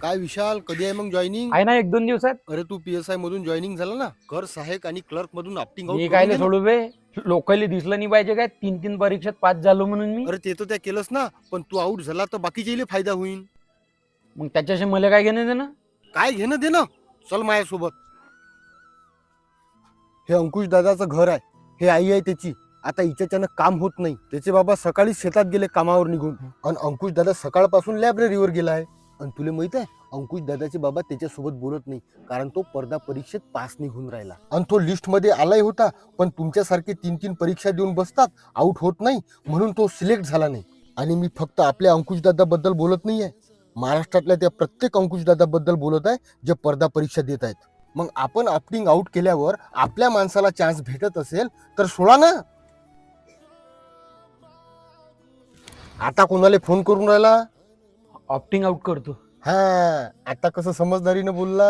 काय विशाल कधी आहे मग जॉईनिंग आहे ना एक दोन दिवसात. अरे तू पी एस आय मधून जॉईनिंग झाला ना? कर सहायक आणि क्लर्क मधून ऑप्टिंग मी काय सोडू बे. लोकांना दिसलं नाही पाहिजे काय? तीन तीन परीक्षेत पास झालो म्हणून मी. अरे ते तर त्या केलंच ना पण तू आउट झाला तर बाकीचे फायदा होईल मग त्याच्याशी मला काय घेणं देणं? काय घेणं दे ना चल माझ्यासोबत. हे अंकुश दादाचं घर आहे. हे आई आहे त्याची. आता हिच्याच्यानं काम होत नाही. त्याचे बाबा सकाळी शेतात गेले कामावर निघून. आणि अंकुश दादा सकाळपासून लायब्ररीवर गेला आहे आणि तुला माहीत आहे अंकुश दादाचे बाबा त्याच्यासोबत बोलत नाही. कारण तो स्पर्धा परीक्षेत पास निघून राहिला. आणि तो लिस्टमध्ये आलाय होता पण तुमच्यासारखे तीन तीन परीक्षा देऊन बसतात आउट होत नाही म्हणून तो सिलेक्ट झाला नाही. आणि मी फक्त आपल्या अंकुश दादाबद्दल बोलत नाही आहे महाराष्ट्रातल्या त्या प्रत्येक अंकुश दादाबद्दल बोलत आहे जे स्पर्धा परीक्षा देत आहेत. मग आपण ऑप्टिंग आउट केल्यावर आपल्या माणसाला चान्स भेटत असेल तर सोडा ना. आता कोणाला फोन करून राहिला? ऑप्टिंग आउट करतो हा आता कसं समजदारीनं बोलला